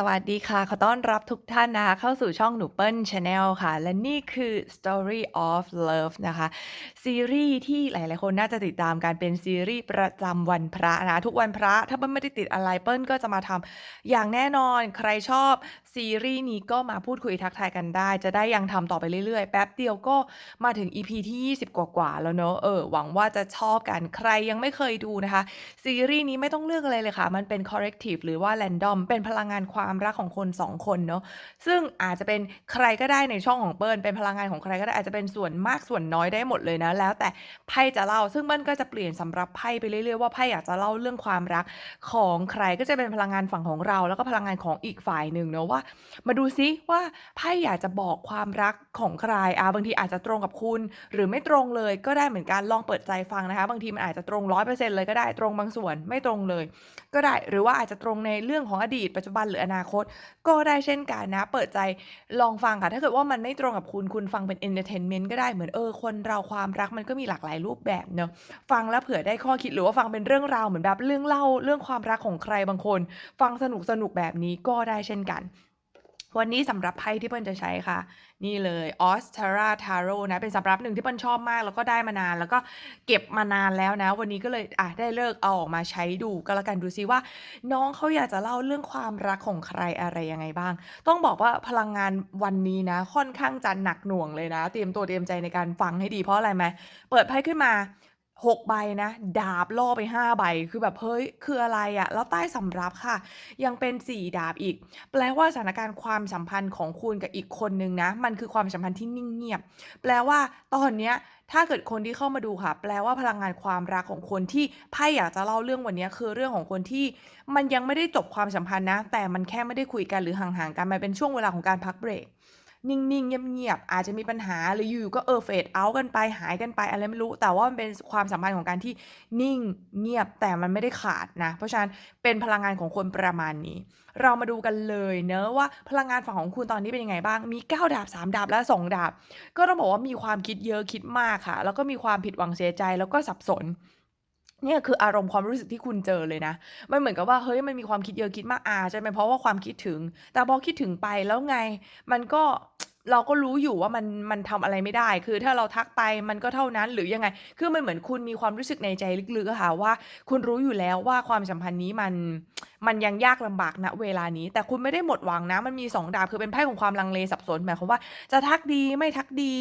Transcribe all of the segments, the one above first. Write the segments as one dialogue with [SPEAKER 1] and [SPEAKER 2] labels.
[SPEAKER 1] สวัสดีค่ะ ขอต้อนรับทุกท่านนะคะ เข้าสู่ช่องหนูเปิ้ล Channel ค่ะ และนี่คือ Story of Love นะคะ ซีรีส์ที่หลาย ๆ คนน่าจะติดตามกันเป็นซีรีส์ประจำวันพระนะคะทุกวันพระถ้าเปิ้ลไม่ได้ติดอะไรเปิ้ลก็จะมาทำอย่างแน่นอนใครชอบ ซีรีส์นี้ก็มาพูดคุยทักทายกันได้ จะได้ยังทำต่อไปเรื่อย ๆ แป๊บเดียวก็มาถึง EP ที่ 20 กว่าๆแล้วเนอะเออหวังว่าจะชอบกันใครยังไม่เคยดูนะคะ ซีรีส์นี้ไม่ต้องเลือกอะไรเลยค่ะ มันเป็น corrective หรือว่า random เป็นพลังงานความรักของคน 2 คนเนาะซึ่งอาจจะเป็นใครก็ได้ในช่องของเปิ้ลเป็นพลังงานของใครก็ได้อาจจะเป็นส่วนมากส่วนน้อยได้หมดเลยนะ แล้วแต่ไพ่จะเล่า ซึ่งเปิ้ลก็จะเปลี่ยนสำหรับไพ่ไปเรื่อยๆว่าไพ่อยากจะเล่าเรื่องความรักของใครก็จะเป็นพลังงานฝั่งของเรา แล้วก็พลังงานของอีกฝ่ายหนึ่งเนาะว่ามาดูซิว่าไพ่อยากจะบอกความรักของใครอ่าบางทีอาจจะตรงกับคุณ หรือไม่ตรงเลยก็ได้เหมือนกันลองเปิดใจฟังนะคะ บางทีมันอาจจะตรง100%เปอร์เซ็นเลยก็ได้ตรงบางส่วนไม่ตรงเลย ก็ได้หรือว่าอาจจะตรงในเรื่องของอดีตปัจจุบันหรืออนาคต ก็ได้เช่นกันนะ เปิดใจลองฟังค่ะถ้าเกิดว่ามันไม่ตรงกับคุณคุณฟังเป็นเอนเทอร์เทนเมนต์ก็ได้เหมือนเออคนเราความรักมันก็มีหลากหลายรูปแบบเนาะฟังแล้วเผื่อได้ข้อคิดหรือว่าฟังเป็นเรื่องราวเหมือนแบบเรื่องเล่าเรื่องความรักของใครบางคน ฟังสนุกๆแบบนี้ก็ได้เช่นกัน วันนี้สำหรับไพ่ที่เปิ้ลจะใช้ค่ะ นี่เลย Ostara Tarot นะเป็นสำรับหนึ่งที่เปิ้ลชอบมาก แล้วก็ได้มานาน แล้วก็เก็บมานานแล้วนะ วันนี้ก็เลยอ่าได้เลิกเอาออกมาใช้ดูก็แล้วกันดูซิว่า น้องเขาอยากจะเล่าเรื่องความรักของใครอะไรยังไงบ้าง ต้องบอกว่าพลังงานวันนี้นะ ค่อนข้างจะหนักหน่วงเลยนะ เตรียมตัวเตรียมใจในการฟังให้ดีเพราะอะไรไหมเปิดไพ่ขึ้นมา 6 ใบนะ ดาบล่อไป 5 ใบ คือแบบ เฮ้ย คืออะไรอะแล้วใต้สำรับค่ะ ยังเป็น 4 ดาบอีก แปลว่าสถานการณ์ความสัมพันธ์ของคุณกับอีกคนนึงนะ มันคือความสัมพันธ์ที่นิ่งเงียบ แปลว่าตอนเนี้ยถ้าเกิดคนที่เข้ามาดูค่ะ แปลว่าพลังงานความรักของคนที่ไพ่อยากจะเล่าเรื่องวันนี้คือเรื่องของคนที่มันยังไม่ได้จบความสัมพันธ์นะ แต่มันแค่ไม่ได้คุยกันหรือห่างๆกันมันเป็นช่วงเวลาของการพักเบรก นิ่งๆ เงียบๆ อาจจะมีปัญหาหรืออยู่ก็เออ fade out กันไปหายกันไปอะไรไม่รู้ แต่ว่ามันเป็นความสัมพันธ์ของการที่นิ่งเงียบแต่มันไม่ได้ขาดนะ เพราะฉะนั้นเป็นพลังงานของคนประมาณนี้ เรามาดูกันเลยเนาะว่าพลังงานฝั่งของคุณตอนนี้เป็นยังไงบ้าง มี 9 ดาบ 3 ดาบและ 2 ดาบ ก็ต้องบอกว่ามีความคิดเยอะคิดมากค่ะ แล้วก็มีความผิดหวังเสียใจแล้วก็สับสน เนี่ยคืออารมณ์ความรู้สึกที่คุณเจอเลยนะ มันเหมือนกับว่า เฮ้ย มันมีความคิดเยอะคิดมากอาใช่ไหมเพราะว่าความคิดถึง แต่พอคิดถึงไปแล้วไง มันก็ เราก็รู้อยู่ว่ามัน มันทำอะไรไม่ได้ คือถ้าเราทักไปมันก็เท่านั้น หรือยังไง คือมันเหมือนคุณมีความรู้สึกในใจลึกๆอะค่ะว่า คุณรู้อยู่แล้วว่าความสัมพันธ์นี้มัน มันยังยากลำบากณเวลานี้ แต่คุณไม่ได้หมดหวังนะ มันมี 2 ดาบ คือเป็นไพ่ของความลังเลสับสนหมายความว่าจะทักดีไม่ทักดี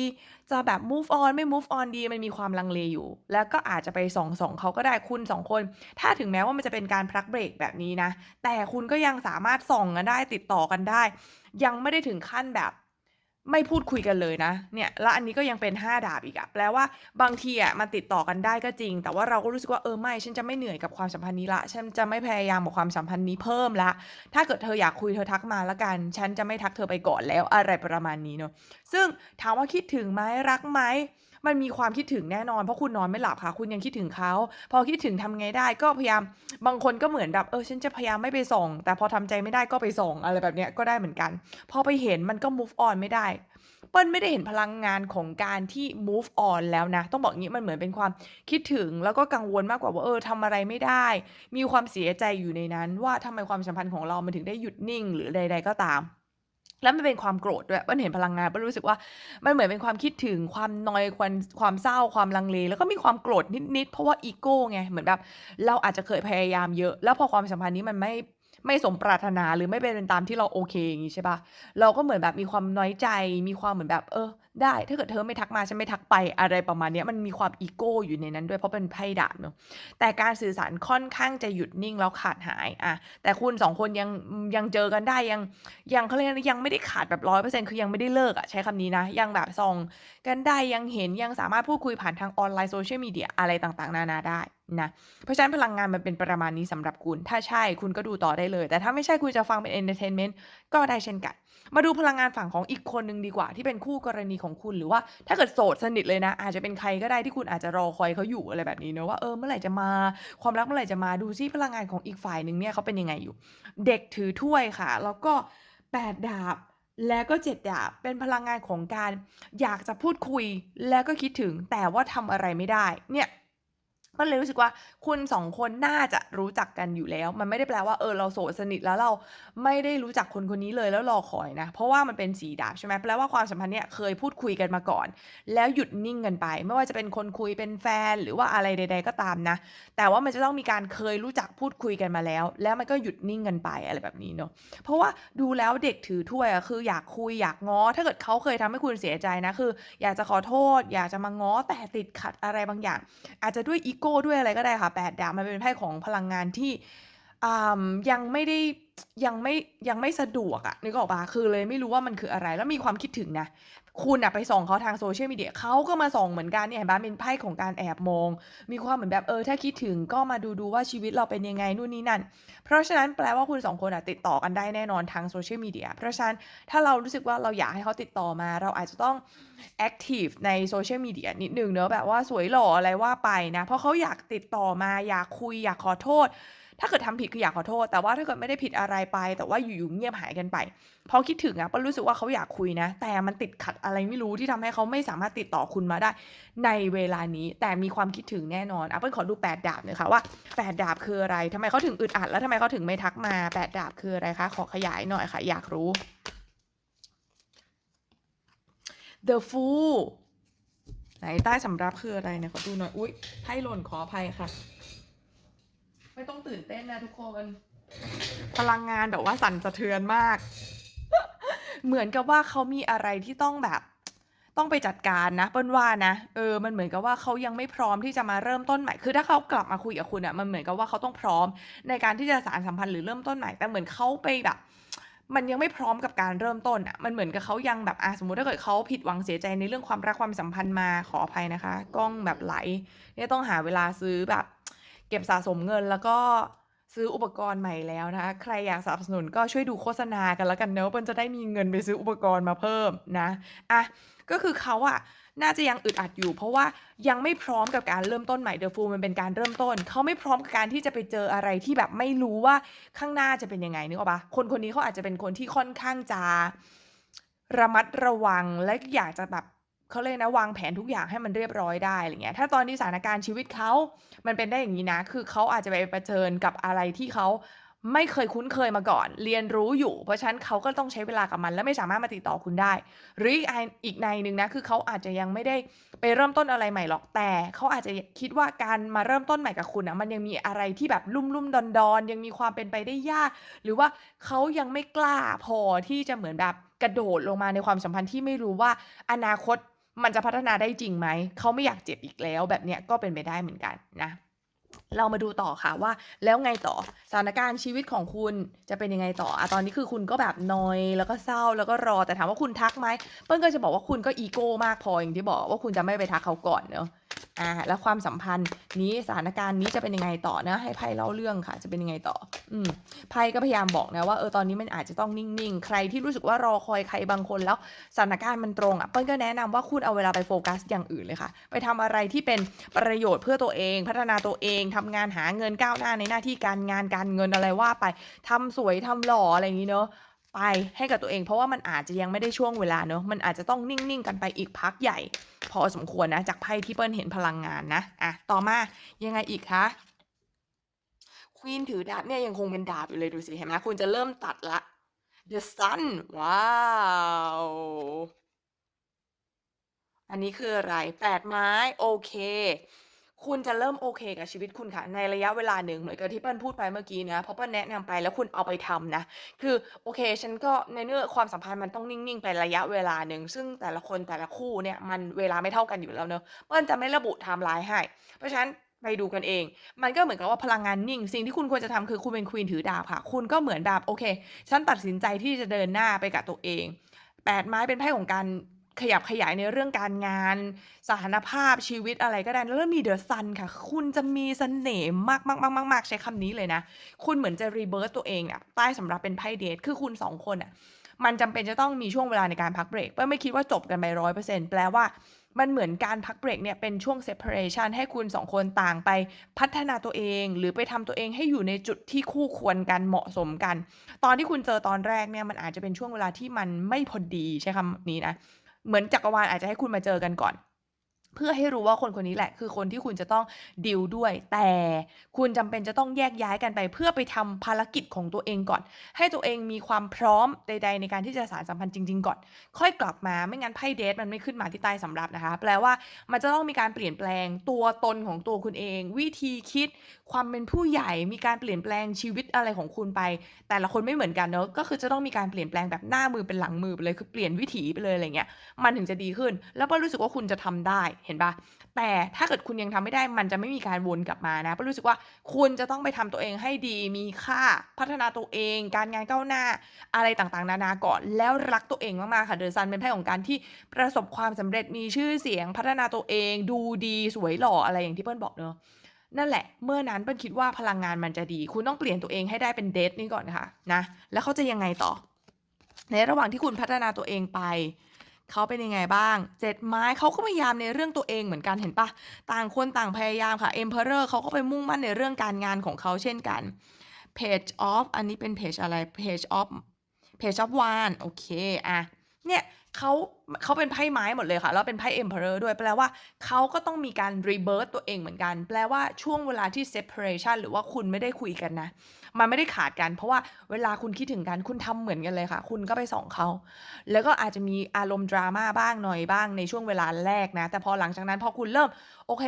[SPEAKER 1] จะแบบ move on ไม่ move on ดี มันมีความลังเลอยู่ แล้วก็อาจจะไปส่องๆเขาก็ได้คุณ 2 คน ถ้าถึงแม้ว่ามันจะเป็นการพักเบรกแบบนี้นะ แต่คุณก็ยังสามารถส่องกันได้ติดต่อกันได้ ยังไม่ได้ถึงขั้นแบบ ไม่พูดคุยกันเลยนะ เนี่ยแล้วอันนี้ก็ยังเป็น 5 ดาบอีกอะแปลว่าบางทีอะมันติดต่อกันได้ก็จริง แต่ว่าเราก็รู้สึกว่าเออไม่ ฉันจะไม่เหนื่อยกับความสัมพันธ์นี้ละ ฉันจะไม่พยายามกับความสัมพันธ์นี้เพิ่มละ ถ้าเกิดเธออยากคุยเธอทักมาละกัน ฉันจะไม่ทักเธอไปก่อนแล้วอะไรประมาณนี้เนาะซึ่งถามว่าคิดถึงไหมรักไหม มันมีความคิดถึงแน่นอน เพราะคุณนอนไม่หลับค่ะ คุณยังคิดถึงเขา พอคิดถึงทำไงได้ ก็พยายาม บางคนก็เหมือนแบบ เออ ฉันจะพยายามไม่ไปส่อง แต่พอทำใจไม่ได้ก็ไปส่องอะไรแบบเนี้ยก็ได้เหมือนกัน พอไปเห็นมันก็ move on ไม่ได้ เปิ้ลไม่ได้เห็นพลังงานของการที่ move on แล้วนะ ต้องบอกงงี้มันเหมือนเป็นความคิดถึงแล้วก็กังวลมากกว่าว่าเออทำอะไรไม่ได้ มีความเสียใจอยู่ในนั้น ว่าทำไมความสัมพันธ์ของเรามันถึงได้หยุดนิ่ง หรือใด ๆ ก็ตาม แล้วมันเป็นความโกรธด้วยมันเห็นพลังงานมันรู้สึกว่ามันเหมือนเป็นความคิดถึงความนอยควันความเศร้าความลังเล แล้วก็มีความโกรธนิดๆเพราะว่าอีโก้ไงเหมือนแบบ เราอาจจะเคยพยายามเยอะ แล้วพอความสัมพันธ์นี้มันไม่ ไม่สมปรารถนาหรือไม่เป็นไปตามที่เราโอเคอย่างงี้ใช่ปล่าเราก็เหมือนแบบมีความน้อยใจ มีความเหมือนแบบ เออ ได้ ถ้าเกิดเธอไม่ทักมาฉันไม่ทักไปอะไรประมาณนี้มันมีความอีโก้อยู่ในนั้นด้วยเพราะเป็นไพ่ดาบเนาะแต่การสื่อสารค่อนข้างจะหยุดนิ่งแล้วขาดหายอาแต่คุณ2คนยังยังเจอกันได้ยังยังเขาเรียกอะไรยังไม่ได้ขาดแบบ100%คือยังไม่ได้เลิกอะใช้คำนี้นะ ยังแบบส่องกันได้ยังเห็นยังสามารถพูดคุยผ่านทางออนไลน์ Social Media อะไรต่างๆ นานาได้ นะเพราะฉะนั้นพลังงานมันเป็นประมาณนี้สำหรับคุณ ถ้าใช่คุณก็ดูต่อได้เลย แต่ถ้าไม่ใช่คุณจะฟังเป็นเอนเทอร์เทนเมนต์ก็ได้เช่นกัน มาดูพลังงานฝั่งของอีกคนหนึ่งดีกว่า ที่เป็นคู่กรณีของคุณหรือว่าถ้าเกิดโสดสนิทเลยนะ อาจจะเป็นใครก็ได้ที่คุณอาจจะรอคอยเขาอยู่อะไรแบบนี้เนาะว่าเออเมื่อไหร่จะมา ความรักเมื่อไหร่จะมาดูซิพลังงานของอีกฝ่ายหนึ่งเนี่ยเขาเป็นยังไงอยู่ เด็กถือถ้วยค่ะ แล้วก็8ดดาบแล้วก็7ดาบเป็นพลังงานของการ อยากจะพูดคุยแล้วก็คิดถึงแต่ว่าทำอะไรไม่ได้เนี่ย ก็เลยรู้สึกว่าคุณสองคนน่าจะรู้จักกันอยู่แล้ว มันไม่ได้แปลว่าเออเราโสดสนิทแล้วเราไม่ได้รู้จักคนคนนี้เลยแล้วรอคอยนะ เพราะว่ามันเป็นสีดาบใช่ไหมแปลว่าความสัมพันธ์เนี่ยเคยพูดคุยกันมาก่อน แล้วหยุดนิ่งกันไป ไม่ว่าจะเป็นคนคุยเป็นแฟนหรือว่าอะไรใด ๆ ก็ตามนะ แต่ว่ามันจะต้องมีการเคยรู้จักพูดคุยกันมาแล้ว แล้วมันก็หยุดนิ่งกันไปอะไรแบบนี้เนาะเพราะว่าดูแล้วเด็กถือถ้วยอะคืออยากคุยอยากง้อ ถ้าเกิดเขาเคยทำให้คุณเสียใจนะคือ อยากจะขอโทษ อยากจะมาง้อแต่ติดขัดอะไรบางอย่าง อาจจะด้วยอีโกด้วยอะไรก็ได้ค่ะแปดดาบมันเป็นไพ่ของพลังงานที่ยังไม่ได้ ยังไม่ยังไม่สะดวกอะนึกออกปะคือเลยไม่รู้ว่ามันคืออะไรแล้วมีความคิดถึงนะ คุณอะไปส่องเขาทางโซเชียลมีเดียเขาก็มาส่องเหมือนกันเนี่ยเห็นปะเป็นไพ่ของการแอบมอง มีความเหมือนแบบเออถ้าคิดถึงก็มาดูดูว่าชีวิตเราเป็นยังไงนู่นนี่นั่น เพราะฉะนั้นแปลว่าคุณสองคนอะติดต่อกันได้แน่นอนทางโซเชียลมีเดียเพราะฉะนั้นถ้าเรารู้สึกว่าเราอยากให้เขาติดต่อมา เราอาจจะต้องแอคทีฟในโซเชียลมีเดียนิดนึงเนอะแบบว่าสวยหล่ออะไรว่าไปนะเพราะเขาอยากติดต่อมาอยากคุยอยากขอโทษ ถ้าเกิดทำผิดคืออยากขอโทษ แต่ว่าถ้าเกิดไม่ได้ผิดอะไรไป แต่ว่าอยู่ๆเงียบหายกันไป พอคิดถึงอะป้ารู้สึกว่าเขาอยากคุยนะ แต่มันติดขัดอะไรไม่รู้ที่ทำให้เขาไม่สามารถติดต่อคุณมาได้ ในเวลานี้แต่มีความคิดถึงแน่นอนอะเปิ้ลขอดูแปดดาบหน่อยค่ะว่าแปดดาบคืออะไรทำไมเขาถึงอึดอัดแล้วทำไมเขาถึงไม่ทักมาแปดดาบคืออะไรคะขอขยายหน่อยค่ะ อยากรู้ The Fool ไหนใต้สำรับคืออะไรเนี่ยขอดูหน่อย อุ้ยไพ่หล่นขออภัยค่ะ ไม่ต้องตื่นเต้นนะทุกคน พลังงานแบบว่าสั่นสะเทือนมาก เหมือนกับว่าเขามีอะไรที่ต้องแบบ ต้องไปจัดการนะเปิ้ลว่านะเออมันเหมือนกับว่าเขายังไม่พร้อมที่จะมาเริ่มต้นใหม่คือถ้าเขากลับมาคุยกับคุณอะมันเหมือนกับว่าเขาต้องพร้อม ในการที่จะสารสัมพันธ์หรือเริ่มต้นใหม่แต่เหมือนเขาไปแบบมันยังไม่พร้อมกับการเริ่มต้นอะมันเหมือนกับเขายังแบบอะสมมติถ้าเกิดเขาผิดหวังเสียใจในเรื่องความรักความสัมพันธ์มาขออภัยนะคะ กล้องแบบไหลเนี่ยต้องหาเวลาซื้อแบบ เก็บสะสมเงิน แล้วก็ซื้ออุปกรณ์ใหม่แล้วนะคะใครอยากสนับสนุนก็ช่วยดูโฆษณากันแล้วกันเนอะเปิ้ลจะได้มีเงินไปซื้ออุปกรณ์มาเพิ่มนะอะก็คือเขาอะน่าจะยังอึดอัดอยู่ เพราะว่ายังไม่พร้อมกับการเริ่มต้นใหม่เดอะฟูมันเป็นการเริ่มต้น เขาไม่พร้อมกับการที่จะไปเจออะไรที่แบบไม่รู้ว่าข้างหน้าจะเป็นยังไงนึกออกปะคนคนนี้เขาอาจจะเป็นคนที่ค่อนข้างจะระมัดระวังและอยากจะแบบ เขาเลยนะวางแผนทุกอย่างให้มันเรียบร้อยได้อะไรเงี้ย ถ้าตอนนี้สถานการณ์ชีวิตเขา มันเป็นได้อย่างนี้นะ คือเขาอาจจะไปเผชิญกับอะไรที่เขาไม่เคยคุ้นเคยมาก่อน เรียนรู้อยู่ เพราะฉะนั้นเขาก็ต้องใช้เวลากับมัน และไม่สามารถมาติดต่อคุณได้ หรืออีกในหนึ่งนะ คือเขาอาจจะยังไม่ได้ไปเริ่มต้นอะไรใหม่หรอก แต่เขาอาจจะคิดว่าการมาเริ่มต้นใหม่กับคุณนะมันยังมีอะไรที่แบบลุ่มลุ่มดอนดอนยังมีความเป็นไปได้ยาก หรือว่าเขายังไม่กล้าพอที่จะเหมือนแบบกระโดดลงมาในความสัมพันธ์ที่ไม่รู้ว่าอนาคต มันจะพัฒนาได้จริงไหม เขาไม่อยากเจ็บอีกแล้วแบบเนี้ยก็เป็นไปได้เหมือนกันนะ เรามาดูต่อค่ะว่าแล้วไงต่อสถานการณ์ชีวิตของคุณจะเป็นยังไงต่ออะตอนนี้คือคุณก็แบบนอยแล้วก็เศร้าแล้วก็รอแต่ถามว่าคุณทักไหมเปิ้ลก็จะบอกว่าคุณก็อีโก้มากพออย่างที่บอกว่าคุณจะไม่ไปทักเขาก่อนเนอะอ่าแล้วความสัมพันธ์นี้สถานการณ์นี้จะเป็นยังไงต่อนะ ให้ไพ่เล่าเรื่องค่ะ จะเป็นยังไงต่อ อืมไพ่ก็พยายามบอกนะว่าเออตอนนี้มันอาจจะต้องนิ่งๆ ใครที่รู้สึกว่ารอคอยใครบางคนแล้วสถานการณ์มันตรงอะเปิ้ลก็แนะนำว่าคุณเอาเวลาไปโฟกัสอย่างอื่นเลยค่ะ ไปทำอะไรที่เป็นประโยชน์เพื่อตัวเอง พัฒนาตัวเองทำงานหาเงินก้าวหน้าในหน้าที่การงานการเงินอะไรว่าไปทำสวยทำหล่ออะไรอย่างนี้เนอะไปให้กับตัวเอง เพราะว่ามันอาจจะยังไม่ได้ช่วงเวลาเนอะมันอาจจะต้องนิ่งๆกันไปอีกพักใหญ่ พอสมควรนะ จากไพ่ที่เปิ้ลเห็นพลังงานนะอะต่อมายังไงอีกคะควีนถือดาบเนี่ยยังคงเป็นดาบอยู่เลยดูสิเห็นไหมคุณจะเริ่มตัดละ The Sun ว้าวอันนี้คืออะไรแปดไม้ โอเค คุณจะเริ่มโอเคกับชีวิตคุณค่ะ ในระยะเวลาหนึ่งเหมือนกับที่เปิ้ลพูดไปเมื่อกี้นะเพราะเปิ้ลแนะนำไปแล้วคุณเอาไปทำนะ คือโอเค ฉันก็ในเมื่อความสัมพันธ์มันต้องนิ่งๆไประยะเวลาหนึ่งซึ่งแต่ละคนแต่ละคู่เนี่ยมันเวลาไม่เท่ากันอยู่แล้วเนอะเปิ้ลจะไม่ระบุไทม์ไลน์ให้ เพราะฉะนั้นไปดูกันเอง มันก็เหมือนกับว่าพลังงานนิ่ง สิ่งที่คุณควรจะทำคือคุณเป็นควีนถือดาบค่ะ คุณก็เหมือนแบบโอเค ฉันตัดสินใจที่จะเดินหน้าไปกับตัวเองแปดไม้เป็นไพ่ของการ ขยับขยายในเรื่องการงาน สถานภาพชีวิตอะไรก็ได้ แล้วมีเดอะซันค่ะ คุณจะมีเสน่ห์มากมากมากมากใช้คำนี้เลยนะ คุณเหมือนจะรีเบิร์ตตัวเองอะใต้สำหรับเป็นไพ่เดท คือคุณสองคนอะมันจำเป็นจะต้องมีช่วงเวลาในการพักเบรกเป้ลไม่คิดว่าจบกันไปร้อยเปอร์เซ็นต์แปลว่ามันเหมือนการพักเบรกเนี่ยเป็นช่วง separation ให้คุณสองคนต่างไปพัฒนาตัวเอง หรือไปทำตัวเองให้อยู่ในจุดที่คู่ควรกันเหมาะสมกัน ตอนที่คุณเจอตอนแรกเนี่ยมันอาจจะเป็นช่วงเวลาที่มันไม่พอดีใช้คำนี้นะ เหมือนจักรวาลอาจจะให้คุณมาเจอกันก่อน เพื่อให้รู้ว่าคนคนนี้แหละ คือคนที่คุณจะต้องดีลด้วย แต่คุณจำเป็นจะต้องแยกย้ายกันไป เพื่อไปทำภารกิจของตัวเองก่อน ให้ตัวเองมีความพร้อมใด ๆ ในการที่จะสานสัมพันธ์จริง ๆ ก่อน ค่อยกลับมาไม่งั้นไพ่เดทมันไม่ขึ้นมาที่ใต้สำรับนะคะ แปลว่ามันจะต้องมีการเปลี่ยนแปลงตัวตนของตัวคุณเอง วิธีคิด ความเป็นผู้ใหญ่มีการเปลี่ยนแปลงชีวิตอะไรของคุณไป แต่ละคนไม่เหมือนกันเนาะก็คือจะต้องมีการเปลี่ยนแปลงแบบหน้ามือเป็นหลังมือไปเลยคือเปลี่ยนวิถีไปเลยอะไรเงี้ยมันถึงจะดีขึ้น แล้วเปิ้ลรู้สึกว่าคุณจะทำได้เห็นปล่าแต่ถ้าเกิดคุณยังทำไม่ได้มันจะไม่มีการวนกลับมานะเปิ้ลรู้สึกว่าคุณจะต้องไปทำตัวเองให้ดีมีค่าพัฒนาตัวเอง การงานก้าวหน้าอะไรต่างๆ นานาก่อน แล้วรักตัวเองมากๆค่ะ The Sun เป็นไพ่ของการที่ประสบความสำเร็จมีชื่อเสียง พัฒนาตัวเอง ดูดีสวยหล่ออะไรอย่างที่เปิ้ลบอกเนาะนั่นแหละ เมื่อนั้นเปิ้ลคิดว่าพลังงานมันจะดี คุณต้องเปลี่ยนตัวเองให้ได้เป็นเดทนี้ก่อนค่ะนะ แล้วเขาจะยังไงต่อ ในระหว่างที่คุณพัฒนาตัวเองไป เขาเป็นยังไงบ้าง เจ็ดไม้เขาก็พยายามในเรื่องตัวเองเหมือนกันเห็นปะต่างคนต่างพยายามค่ะ Emperor เขาก็ไปมุ่งมั่นในเรื่องการงานของเขาเช่นกัน Page of อันนี้เป็น Page อะไร Page of Page of One โอเคอะเนี่ย เขาเขาเป็นไพ่ไม้หมดเลยค่ะ แล้วเป็นไพ่เอ็มเพอร์ด้วย แปลว่าเขาก็ต้องมีการรีเบิร์ตตัวเองเหมือนกัน แปลว่าช่วงเวลาที่เซปาร์เรชันหรือว่าคุณไม่ได้คุยกันนะ มันไม่ได้ขาดกัน เพราะว่าเวลาคุณคิดถึงกันคุณทำเหมือนกันเลยค่ะ คุณก็ไปส่องเขา แล้วก็อาจจะมีอารมณ์ดราม่าบ้างหน่อยบ้างในช่วงเวลาแรกนะ แต่พอหลังจากนั้นพอคุณเริ่มโอเค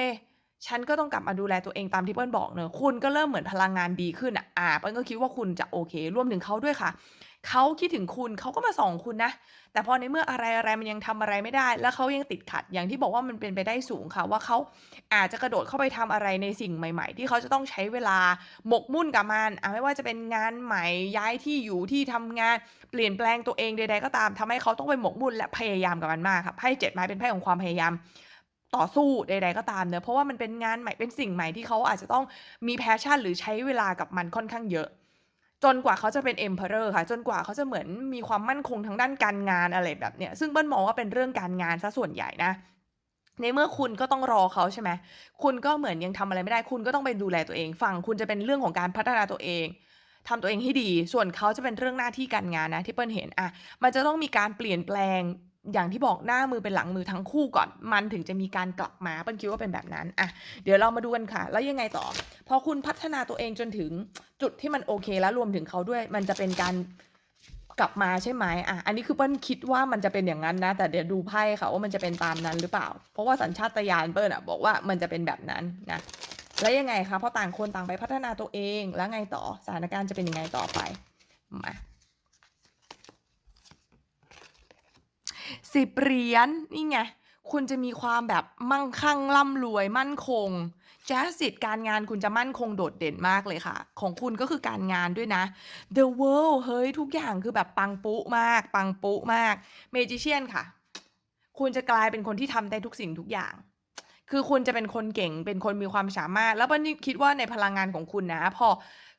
[SPEAKER 1] ฉันก็ต้องกลับมาดูแลตัวเองตามที่เปิ้ลบอกเนาะคุณก็เริ่มเหมือนพลังงานดีขึ้นอะอ่าเปิ้ลก็คิดว่าคุณจะโอเครวมถึงเขาด้วยค่ะเขาคิดถึงคุณเขาก็มาส่องคุณนะ แต่พอในเมื่ออะไรๆมันยังทำอะไรไม่ได้ แล้วเขายังติดขัดอย่างที่บอกว่ามันเป็นไปได้สูงค่ะ ว่าเขาอาจจะกระโดดเข้าไปทำอะไรในสิ่งใหม่ ๆ ที่เขาจะต้องใช้เวลาหมกมุ่นกับมันไม่ว่าจะเป็นงานใหม่ย้ายที่อยู่ที่ทำงานเปลี่ยนแปลงตัวเองใดๆก็ตามทำให้เขาต้องไปหมกมุ่นและพยายามกับมันมากค่ะไพ่7ไม้เป็นไพ่ของความพยายาม ต่อสู้ใด ๆ ก็ตามเนาะเพราะว่ามันเป็นงานใหม่เป็นสิ่งใหม่ที่เขาอาจจะต้องมี passion หรือใช้เวลากับมันค่อนข้างเยอะ จนกว่าเขาจะเป็น Emperor ค่ะ จนกว่าเขาจะเหมือนมีความมั่นคงทางด้านการงานอะไรแบบเนี้ยซึ่งเปิ้ลมองว่าเป็นเรื่องการงานเสียส่วนใหญ่นะในเมื่อคุณก็ต้องรอเขาใช่ไหมคุณก็เหมือนยังทำอะไรไม่ได้ คุณก็ต้องไปดูแลตัวเอง ฝั่งคุณจะเป็นเรื่องของการพัฒนาตัวเองทำตัวเองให้ดี ส่วนเขาจะเป็นเรื่องหน้าที่การงานนะที่เปิ้ลเห็นอะ มันจะต้องมีการเปลี่ยนแปลง อย่างที่บอกหน้ามือเป็นหลังมือทั้งคู่ก่อน มันถึงจะมีการกลับมาเปิ้ลคิดว่าเป็นแบบนั้นอะเดี๋ยวเรามาดูกันค่ะ แล้วยังไงต่อ พอคุณพัฒนาตัวเองจนถึงจุดที่มันโอเค แล้วรวมถึงเขาด้วย มันจะเป็นการกลับมาใช่ไหมอะอันนี้คือเปิ้ลคิดว่ามันจะเป็นอย่างนั้นนะ แต่เดี๋ยวดูไพ่ค่ะว่ามันจะเป็นตามนั้นหรือเปล่า เพราะว่าสัญชาตญาณเปิ้ลอะบอกว่ามันจะเป็นแบบนั้นนะแล้วยังไงคะพอต่างคนต่างไปพัฒนาตัวเองแล้วไงต่อสถานการณ์จะเป็นยังไงต่อไปมา 10เหรียญนี่ไง คุณจะมีความแบบมั่งคั่งร่ำรวยมั่นคง Justice การงานคุณจะมั่นคงโดดเด่นมากเลยค่ะ ของคุณก็คือการงานด้วยนะ The World เฮ้ย ทุกอย่างคือแบบปังปุ๊มาก ปังปุ๊มาก Magician ค่ะ คุณจะกลายเป็นคนที่ทำได้ทุกสิ่งทุกอย่าง คือคุณจะเป็นคนเก่งเป็นคนมีความสามารถ แล้วเปิ้ลนี่คิดว่าในพลังงานของคุณนะ พอ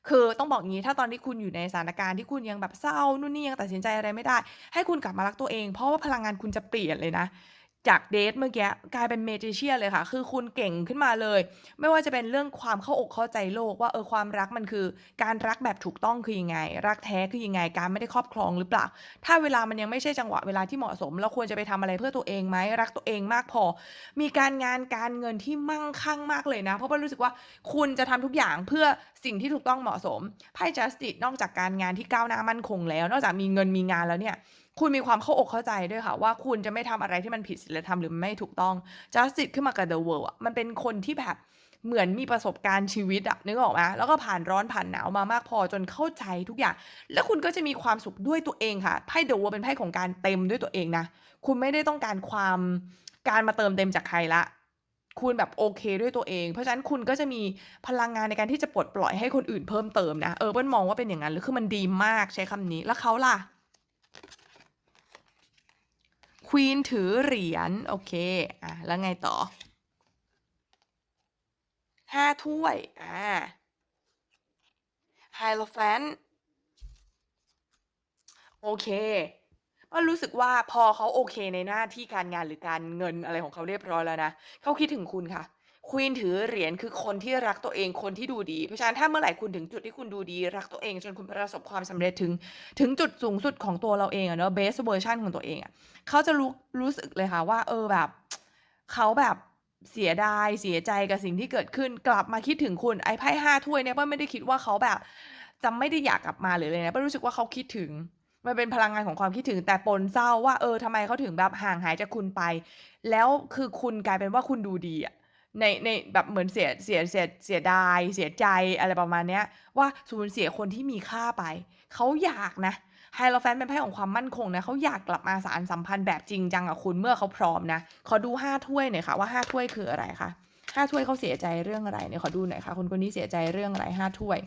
[SPEAKER 1] คือต้องบอกงี้ ถ้าตอนที่คุณอยู่ในสถานการณ์ที่คุณยังแบบเศร้านู่นนี่ ยังตัดสินใจอะไรไม่ได้ ให้คุณกลับมารักตัวเอง เพราะว่าพลังงานคุณจะเปลี่ยนเลยนะ จากเดทเมื่อกี้กลายเป็น Magician เลยค่ะ คือคุณเก่งขึ้นมาเลย ไม่ว่าจะเป็นเรื่องความเข้าอกเข้าใจโลกว่าเออความรักมันคือ การรักแบบถูกต้องคือยังไง รักแท้คือยังไง การไม่ได้ครอบครองหรือเปล่า ถ้าเวลามันยังไม่ใช่จังหวะเวลาที่เหมาะสม เราควรจะไปทำอะไรเพื่อตัวเองไหมรักตัวเองมากพอ มีการงานการเงินที่มั่งคั่งมากเลยนะ เพราะเปิ้ลรู้สึกว่าคุณจะทำทุกอย่างเพื่อสิ่งที่ถูกต้องเหมาะสมไพ่ Justice นอกจากการงานที่ก้าวหน้ามั่นคงแล้ว นอกจากมีเงินมีงานแล้วเนี่ย คุณมีความเข้าอกเข้าใจด้วยค่ะ ว่าคุณจะไม่ทำอะไรที่มันผิดศีลธรรมหรือไม่ถูกต้อง Justice ขึ้นมากับ The World อะมันเป็นคนที่แบบเหมือนมีประสบการณ์ชีวิตอะนึกออกไหมแล้วก็ผ่านร้อนผ่านหนาวมามากพอจนเข้าใจทุกอย่าง แล้วคุณก็จะมีความสุขด้วยตัวเองค่ะไพ่ The World เป็นไพ่ของการเต็มด้วยตัวเองนะคุณไม่ได้ต้องการความการมาเติมเต็มจากใครล้วคุณแบบโอเคด้วยตัวเอง เพราะฉะนั้นคุณก็จะมีพลังงานในการที่จะปลดปล่อยให้คนอื่นเพิ่มเติมนะ เออเปิ้ลมองว่าเป็นอย่างนั้นหรือคือมันดีมากใช้คำนี้ แล้วเขาล่ะ ควีนถือเหรียญโอเคอะแล้วไงต่อห้าถ้วยอ่าไฮโลแฟนโอเคก็รู้สึกว่าพอเขาโอเคในหน้าที่การงานหรือการเงินอะไรของเขาเรียบร้อยแล้วนะเขาคิดถึงคุณค่ะ Queen ถือเหรียญคือคนที่รักตัวเองคนที่ดูดี เพราะฉะนั้นถ้าเมื่อไหร่คุณถึงจุดที่คุณดูดี รักตัวเองจนคุณประสบความสำเร็จถึง ถึงจุดสูงสุดของตัวเราเองอะเนาะ best version ของตัวเองอะเขาจะรู้รู้สึกเลยค่ะว่า เออแบบเขาแบบเสียดายเสียใจกับสิ่งที่เกิดขึ้นกลับมาคิดถึงคุณไอ้ไพ่5ถ้วยเนี่ยเปิ้ลไม่ได้คิดว่าเขาแบบจะไม่ได้อยากกลับมาหรืออะไรนะเปิ้ลรู้สึกว่าเขาคิดถึงมันเป็นพลังงานของความคิดถึงแต่ปนเศร้าว่าเออทำไมเขาถึงแบบห่างหายจากคุณไป แล้วคือคุณกลายเป็นว่าคุณดูดีอะ ใน ในแบบเหมือนเสีย เสีย เสีย เสียดาย เสียใจ อะไรประมาณเนี้ย ว่าสูญเสียคนที่มีค่าไป เขาอยากนะ Hierophant เป็นไพ่ของความมั่นคงนะ เขาอยากกลับมาสานสัมพันธ์แบบจริงจังกับคุณเมื่อเขาพร้อมนะ ขอดู5ถ้วยหน่อยค่ะว่า5ถ้วยคืออะไรคะ5ถ้วยเขาเสียใจเรื่องอะไรเนี่ยขอดูหน่อยค่ะคนคนนี้เสียใจเรื่องอะไร5ถ้วย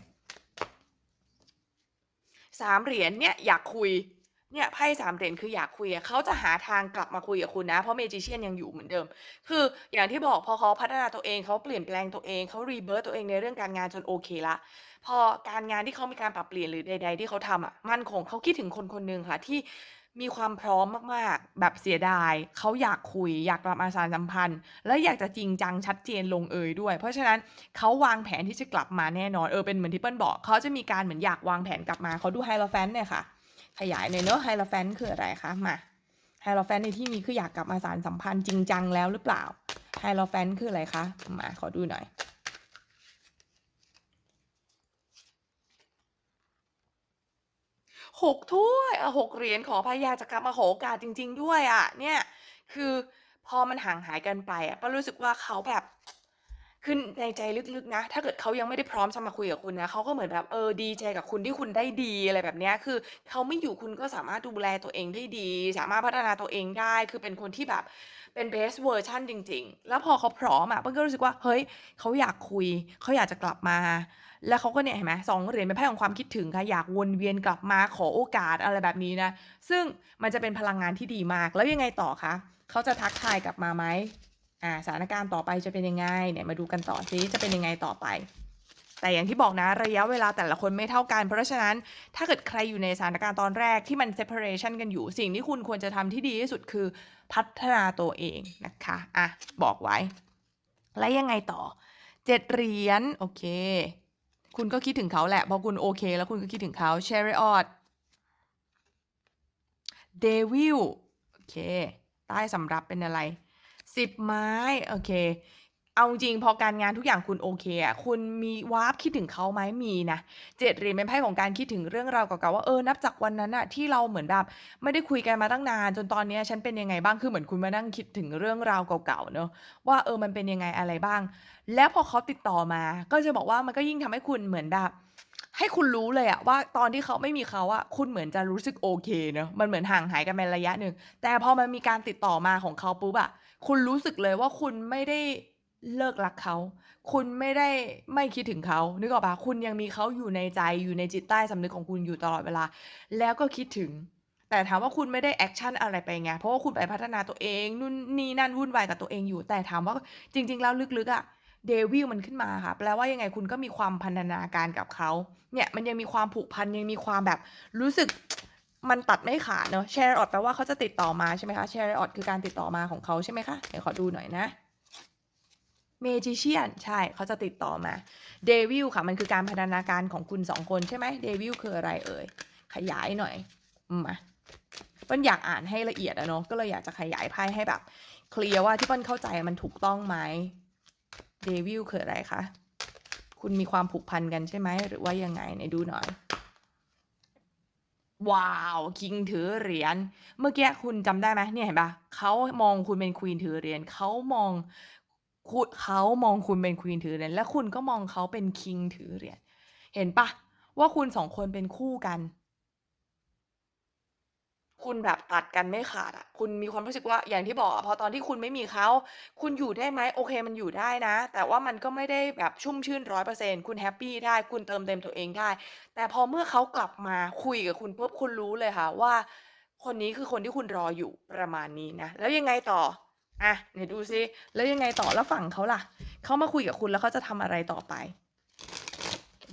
[SPEAKER 1] 3เหรียญเนี่ยอยากคุย เนี่ยไพ่3เหรียญคืออยากคุยอะเขาจะหาทางกลับมาคุยกับคุณนะ เพราะ Magician ยังอยู่เหมือนเดิม คืออย่างที่บอกพอเขาพัฒนาตัวเองเขาเปลี่ยนแปลงตัวเองเขา rebirth ตัวเองในเรื่องการงานจนโอเคล้วพอการงานที่เขามีการปรับเปลี่ยนหรือใด ๆ ที่เขาทำอะมั่นคงเขาคิดถึงคนคนหนึ่งค่ะที่มีความพร้อมมากๆ แบบเสียดาย เขาอยากคุย อยากกลับมาสานสัมพันธ์ และอยากจะจริงจังชัดเจนลงเอยด้วย เพราะฉะนั้นเขาวางแผนที่จะกลับมาแน่นอน เออเป็นเหมือนที่เปิ้ลบอก เขาจะมีการเหมือนอยากวางแผนกลับมา เขอดู Hierophant หน่ยค่ะ ขยายหน่อยเนาะ Hierophant คืออะไรคะ มา Hierophant ในที่นี้คืออยากกลับมาสานสัมพันธ์จริงจังแล้วหรือเปล่า Hierophant คืออะไรคะ มาขอดูหน่อย6ถ้วยอ่า6เหรียญขออภัยาจะกลับมาขอโอกาสจริง ๆ ด้วยอะเนี่ย คือพอมันห่างหายกันไปอะปิ้ลรู้สึกว่าเขาแบบ คือในใจลึก ๆ นะ ถ้าเกิดเขายังไม่ได้พร้อมจะมาคุยกับคุณนะ เขาก็เหมือนแบบ เออ ดีใจกับคุณที่คุณได้ดี อะไรแบบเนี้ย คือเขาไม่อยู่คุณก็สามารถดูแลตัวเองได้ดี สามารถพัฒนาตัวเองได้ คือเป็นคนที่แบบเป็น best version จริง ๆ แล้วพอเขาพร้อมอะเปิ้ลก็รู้สึกว่า เฮ้ย เขาอยากคุย เขาอยากจะกลับมา แล้วเขาก็เนี่ยเห็นไหม2เหรียญเป็นไพ่ของความคิดถึงค่ะ อยากวนเวียนกลับมาขอโอกาสอะไรแบบนี้นะ ซึ่งมันจะเป็นพลังงานที่ดีมาก แล้วยังไงต่อคะ เขาจะทักทายกลับมาไหม อ่าสถานการณ์ต่อไปจะเป็นยังไงเนี่ยมาดูกันต่อซิจะเป็นยังไงต่อไป แต่อย่างที่บอกนะระยะเวลาแต่ละคนไม่เท่ากัน เพราะฉะนั้นถ้าเกิดใครอยู่ในสถานการณ์ตอนแรกที่มัน separation กันอยู่สิ่งที่คุณควรจะทำที่ดีที่สุดคือพัฒนาตัวเองนะคะอะบอกไว้ แล้วยังไงต่อ7เหรียญโอเค คุณก็คิดถึงเขาแหละพอคุณโอเค แล้วคุณก็คิดถึงเขา Chariot Devil โอเค ใต้สำรับเป็นอะไร 10ไม้ โอเค เอาจริงพอการงานทุกอย่างคุณโอเคอะคุณมีวาร์ปคิดถึงเขาไหมมีนะ7เหรียญเป็นไพ่ของการคิดถึงเรื่องราวเก่าๆว่าเออนับจากวันนั้นน่ะที่เราเหมือนแบบไม่ได้คุยกันมาตั้งนาน จนตอนเนี้ยฉันเป็นยังไงบ้างคือเหมือนคุณมานั่งคิดถึงเรื่องราวเก่าๆเนาะว่าเออมันเป็นยังไงอะไรบ้าง แล้วพอเขาติดต่อมา ก็จะบอกว่ามันก็ยิ่งทำให้คุณเหมือนแบบ ให้คุณรู้เลยอะว่าตอนที่เขาไม่มีเขาอะคุณเหมือนจะรู้สึกโอเคเนาะมันเหมือนห่างหายกันไประยะหนึ่งแต่พอมันมีการติดต่อมาของเขาปุ๊บอะ คุณรู้สึกเลยว่าคุณไม่ได้เลิกรักเขา คุณไม่ได้ไม่คิดถึงเขา นึกออกปล่าคุณยังมีเขาอยู่ในใจอยู่ในจิตใต้สำนึกของคุณอยู่ตลอดเวลา แล้วก็คิดถึง แต่ถามว่าคุณไม่ได้แอกชันอะไรไปไง เพราะว่าคุณไปพัฒนาตัวเองนู่นนี่นั่นวุ่นวายกับตัวเองอยู่ แต่ถามว่าจริง ๆ แล้วลึกๆอะ Devil มันขึ้นมาค่ะแปลว่ายังไงคุณก็มีความพันธนาการกับเขา เนี่ยมันยังมีความผูกพันยังมีความแบบรู้สึก มันตัดไม่ขาดเนาะ Chariot แปลว่าเขาจะติดต่อมาใช่ไหมคะ Chariot คือการติดต่อมาของเขาใช่ไหมคะ เดี๋ยวขอดูหน่อยนะ Magician ใช่เขาจะติดต่อมา Devil ค่ะ มันคือการพันธนาการของคุณ2คนใช่ไหม Devil คืออะไรเอ่ย ขยายหน่อย มาเปิ้ลอยากอ่านให้ละเอียดอะเนาะ ก็เลยอยากจะขยายไพ่ให้แบบ เคลียร์ว่าที่เปิ้ลเข้าใจมันถูกต้องไหม Devil คืออะไรคะ คุณมีความผูกพันกันใช่ไหม หรือว่ายังไงไหนดูหน่อย ว้าวคิงถือเหรียญเมื่อกี้คุณจำได้ไหมเนี่ยเห็นปะเขามองคุณเป็นควีนถือเหรียญเขามองคุเขามองคุณเป็นควีนถือเหรียญและคุณก็มองเขาเป็นคิงถือเหรียญเห็นปะว่าคุณสองคนเป็นคู่กัน คุณแบบตัดกันไม่ขาดอะ คุณมีความรู้สึกว่า อย่างที่บอกอะ พอตอนที่คุณไม่มีเขา คุณอยู่ได้ไหม โอเค มันอยู่ได้นะ แต่ว่ามันก็ไม่ได้แบบชุ่มชื่น 100%คุณแฮปปีได้ คุณเติมเต็มตัวเองได้ แต่พอเมื่อเขากลับมาคุยกับคุณปุ๊บ คุณรู้เลยค่ะว่า คนนี้คือคนที่คุณรออยู่ ประมาณนี้นะ แล้วยังไงต่อ อะ ไหนดูซิ แล้วยังไงต่อ แล้วฝั่งเขาล่ะ เขามาคุยกับคุณแล้วเขาจะทำอะไรต่อไป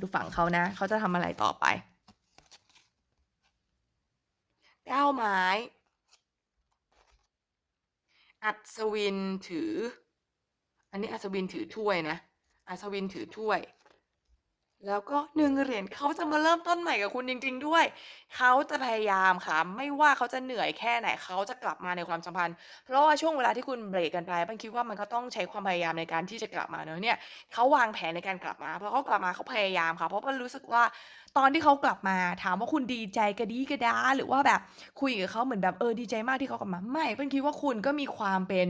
[SPEAKER 1] ดูฝั่งเขานะ เขาจะทำอะไรต่อไป 9ไม้ อัศวินถือ อันนี้อัศวินถือถ้วยนะ อัศวินถือถ้วย แล้วก็ 1 เหรียญ เขาจะมาเริ่มต้นใหม่กับคุณจริง ๆ ด้วย เขาจะพยายามค่ะ ไม่ว่าเขาจะเหนื่อยแค่ไหน เขาจะกลับมาในความสัมพันธ์ เพราะว่าช่วงเวลาที่คุณเบรกกันไปปั้นคิดว่ามันก็ต้องใช้ความพยายามในการที่จะกลับมาเนาะเนี่ย เขาวางแผนในการกลับมาพอเขากลับมาเขาพยายามค่ะ เพราะปั้นรู้สึกว่าตอนที่เขากลับมา ถามว่าคุณดีใจกระดีกระดา หรือว่าแบบคุยกับเขาเหมือนแบบเออดีใจมากที่เขากลับมา ไม่ปั้นคิดว่าคุณก็มีความเป็น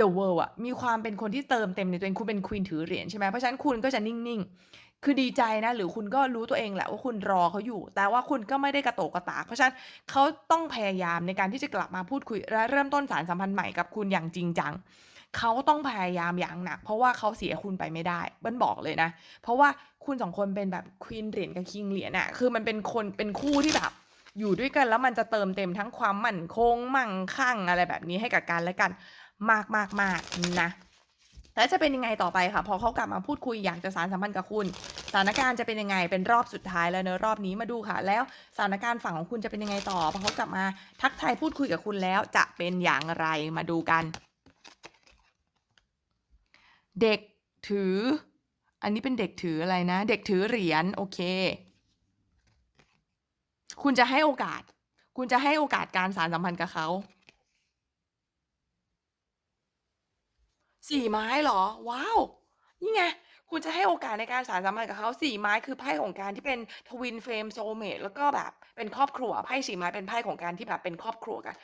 [SPEAKER 1] the world อะมีความเป็นคนที่เติมเต็มในตัวเอง คุณเป็น Queen ถือเหรียญใช่ไหมเพราะฉะนั้นคุณก็จะนิ่ง ๆ คือดีใจนะ หรือคุณก็รู้ตัวเองแหละว่าคุณรอเขาอยู่ แต่ว่าคุณก็ไม่ได้กระโตกกระตาก เพราะฉะนั้นเขาต้องพยายามในการที่จะกลับมาพูดคุย และเริ่มต้นสานสัมพันธ์ใหม่กับคุณอย่างจริงจังเขาต้องพยายามอย่างหนัก เพราะว่าเขาเสียคุณไปไม่ได้ปั้นบอกเลยนะ เพราะว่าคุณ2คนเป็นแบบ Queen เหรียญกับ King เหรียญอะคือมันเป็นคนเป็นคู่ที่แบบอยู่ด้วยกันแล้วมันจะเติมเต็มทั้งความมั่นคงมั่งคั่งอะไรแบบนี้ให้กับกันและกัน มากๆๆนะ แล้วจะเป็นยังไงต่อไปค่ะ พอเขากลับมาพูดคุยอยากจะสานสัมพันธ์กับคุณสถานการณ์จะเป็นยังไงเป็นรอบสุดท้ายแล้วเนาะรอบนี้มาดูค่ะ แล้วสถานการณ์ฝั่งของคุณจะเป็นยังไงต่อพอเขากลับมาทักทายพูดคุยกับคุณแล้วจะเป็นอย่างไรมาดูกัน เด็กถือ อันนี้เป็นเด็กถืออะไรนะ เด็กถือเหรียญโอเค คุณจะให้โอกาส คุณจะให้โอกาสการสานสัมพันธ์กับเขา 4ไม้เหรอ ว้าว นี่ไง คุณจะให้โอกาสในการสานสัมพันธ์กับเขา4ไม้คือไพ่ของการที่เป็น Twin Flame Soulmate แล้วก็แบบเป็นครอบครัวไพ่4ไม้เป็นไพ่ของการที่แบบเป็นครอบครัวกัน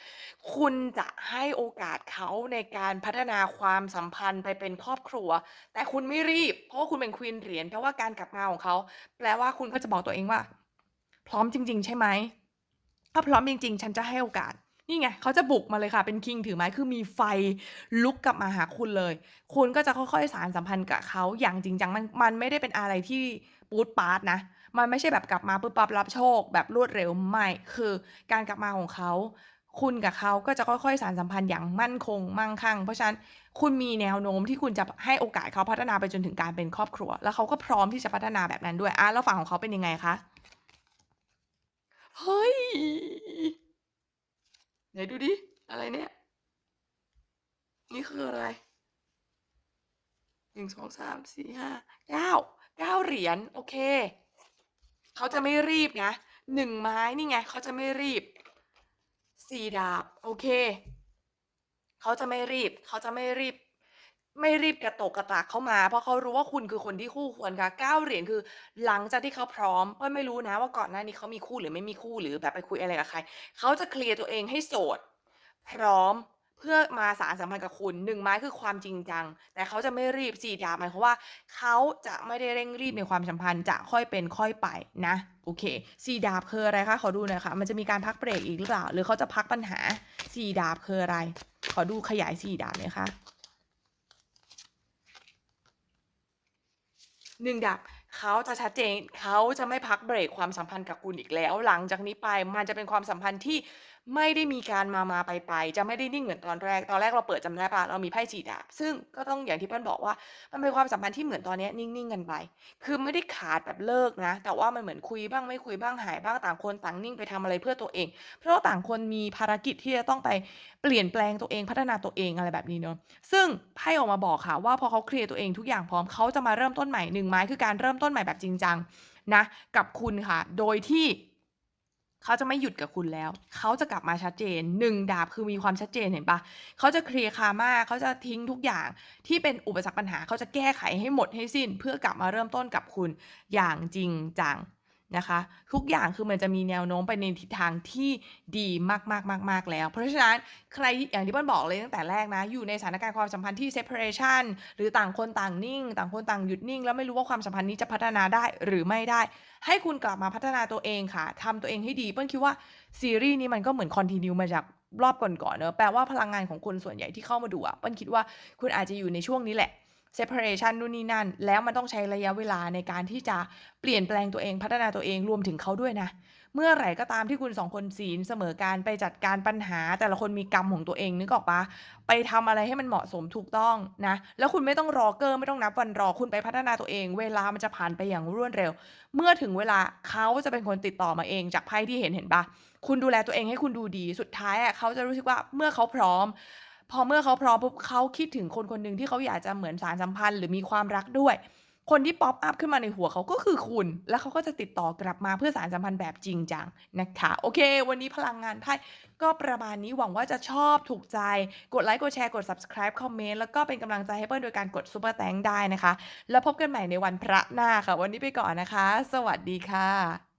[SPEAKER 1] คุณจะให้โอกาสเขาในการพัฒนาความสัมพันธ์ไปเป็นครอบครัว แต่คุณไม่รีบ เพราะว่าคุณเป็น Queen เหรียญแปลว่าการกลับมาของเขาแปลว่าคุณก็จะบอกตัวเองว่า พร้อมจริง ๆ ใช่ไหมถ้าพร้อมจริง ๆ ฉันจะให้โอกาส นี่ไงเขาจะบุกมาเลยค่ะ เป็น King ถือไม้คือมีไฟลุกกลับมาหาคุณเลย คุณก็จะค่อยๆสานสัมพันธ์กับเขาอย่างจริงจังมันมันไม่ได้เป็นอะไรที่ปู๊ดป๊าดนะ มันไม่ใช่แบบกลับมาปุ๊บปั๊บรับโชค แบบรวดเร็วไม่คือการกลับมาของเขาคุณกับเขาก็จะค่อยๆสานสัมพันธ์อย่างมั่นคงมั่งคั่ง เพราะฉะนั้นคุณมีแนวโน้มที่คุณจะให้โอกาสเขาพัฒนาไปจนถึงการเป็นครอบครัว แล้วเขาก็พร้อมที่จะพัฒนาแบบนั้นด้วยอาแล้วฝั่งของเขาเป็นยังไงคะ?เฮ้ย ไหนดูดิ อะไรเนี่ย?นี่คืออะไร?หนึ่งสองสามสี่ห้าเก้าเก้าเหรียญโอเค เขาจะไม่รีบนะหนึ่งไม้นี่ไงเขาจะไม่รีบสี่ดาบ โอเค เขาจะไม่รีบ เขาจะไม่รีบ ไม่รีบกระตกกระตากเข้ามา เพราะเขารู้ว่าคุณคือคนที่คู่ควรค่ะ 9 เหรียญ คือหลังจากที่เขาพร้อมปั้นไม่รู้นะว่าก่อนหน้านี้เขามีคู่หรือไม่มีคู่หรือแบบไปคุยอะไรกับใคร เขาจะเคลียร์ตัวเองให้โสด พร้อมเพื่อมาสานสัมพันธ์กับคุณ1ไม้คือความจริงจัง แต่เขาจะไม่รีบ4ดาบหมายความว่า เขาจะไม่ได้เร่งรีบในความสัมพันธ์จะค่อยเป็นค่อยไปนะโอเค4ดาบคืออะไรคะขอดูหน่อยค่ะ มันจะมีการพักเบรกอีกหรือเปล่า หรือเขาจะพักปัญหา4ดาบคืออะไร ขอดูขยาย4ดาบหน่อยค่ะ หนึ่งดับเขาจะชัดเจนเขาจะไม่พักเบรกความสัมพันธ์กับคุณอีกแล้ว หลังจากนี้ไปมันจะเป็นความสัมพันธ์ที่ ไม่ได้มีการมาๆไปๆจะไม่ได้นิ่งเหมือนตอนแรก ตอนแรกเราเปิดจำได้ปล่าเรามีไพ่4ดาบซึ่งก็ต้องอย่างที่ปั้นบอกว่า มันเป็นความสัมพันธ์ที่เหมือนตอนนี้นิ่งๆกันไป คือไม่ได้ขาดแบบเลิกนะ แต่ว่ามันเหมือนคุยบ้างไม่คุยบ้างหายบ้างต่างคนต่างนิ่งไปทำอะไรเพื่อตัวเอง เพราะว่าต่างคนมีภารกิจที่จะต้องไปเปลี่ยนแปลงตัวเองพัฒนาตัวเองอะไรแบบนี้เนาะ ซึ่งไพ่ออกมาบอกค่ะว่าพอเขาเคลียร์ตัวเองทุกอย่างพร้อมเขาจะมาเริ่มต้นใหม่1ไม้คือการเริ่มต้นใหม่แบบจริงจังนะกับคุณค่ะ โดยที่ เขาจะไม่หยุดกับคุณแล้ว เขาจะกลับมาชัดเจนหนึ่งดาบคือมีความชัดเจนเห็นปะเขาจะเคลียร์คามาเขาจะทิ้งทุกอย่างที่เป็นอุปสรรคปัญหา เขาจะแก้ไขให้หมดให้สิ้น เพื่อกลับมาเริ่มต้นกับคุณอย่างจริงจัง นะคะ ทุกอย่างคือมันจะมีแนวโน้มไปในทิศทางที่ดีมากๆๆๆแล้ว เพราะฉะนั้นใครอย่างที่ปั้นบอกเลยตั้งแต่แรกนะ อยู่ในสถานการณ์ความสัมพันธ์ที่ separation หรือต่างคนต่างนิ่ง ต่างคนต่างหยุดนิ่ง แล้วไม่รู้ว่าความสัมพันธ์นี้จะพัฒนาได้หรือไม่ได้ ให้คุณกลับมาพัฒนาตัวเองค่ะทำตัวเองให้ดีปั้นคิดว่าซีรีส์นี้มันก็เหมือน continue มาจากรอบก่อนๆเนาะแปลว่าพลังงานของคนส่วนใหญ่ที่เข้ามาดูอะปั้นคิดว่าคุณอาจจะอยู่ในช่วงนี้แหละ separation นู่นนี่นั่น แล้วมันต้องใช้ระยะเวลาในการที่จะเปลี่ยนแปลงตัวเองพัฒนาตัวเองรวมถึงเขาด้วยนะ เมื่อไหร่ก็ตามที่คุณ2คนศีลเสมอกันไปจัดการปัญหา แต่ละคนมีกรรมของตัวเองนึกออกปล่าไปทำอะไรให้มันเหมาะสมถูกต้องนะ แล้วคุณไม่ต้องรอเกอร์ไม่ต้องนับวันรอคุณไปพัฒนาตัวเอง เวลามันจะผ่านไปอย่างรวดเร็ว เมื่อถึงเวลาเขาจะเป็นคนติดต่อมาเองจากไพ่ที่เห็นเห็นปล่าคุณดูแลตัวเองให้คุณดูดีสุดท้ายอะเขาจะรู้สึกว่าเมื่อเขาพร้อม พอเมื่อเขาพร้อมปุ๊บเขาคิดถึงคนคนหนึ่งที่เขาอยากจะเหมือนสานสัมพันธ์ หรือมีความรักด้วย คนที่ pop up ขึ้นมาในหัวเขาก็คือคุณ แล้วเขาก็จะติดต่อกลับมาเพื่อสานสัมพันธ์แบบจริงจังนะคะโอเค วันนี้พลังงานไพ่ก็ประมาณนี้หวังว่าจะชอบถูกใจกดไลค์กดแชร์กด subscribe คอมเมนต์แล้วก็เป็นกำลังใจให้เปิ้ลโดยการกด Super t h a n k ได้นะคะ แล้วพบกันใหม่ในวันพระหน้าค่ะ วันนี้ไปก่อนนะคะ สวัสดีค่ะ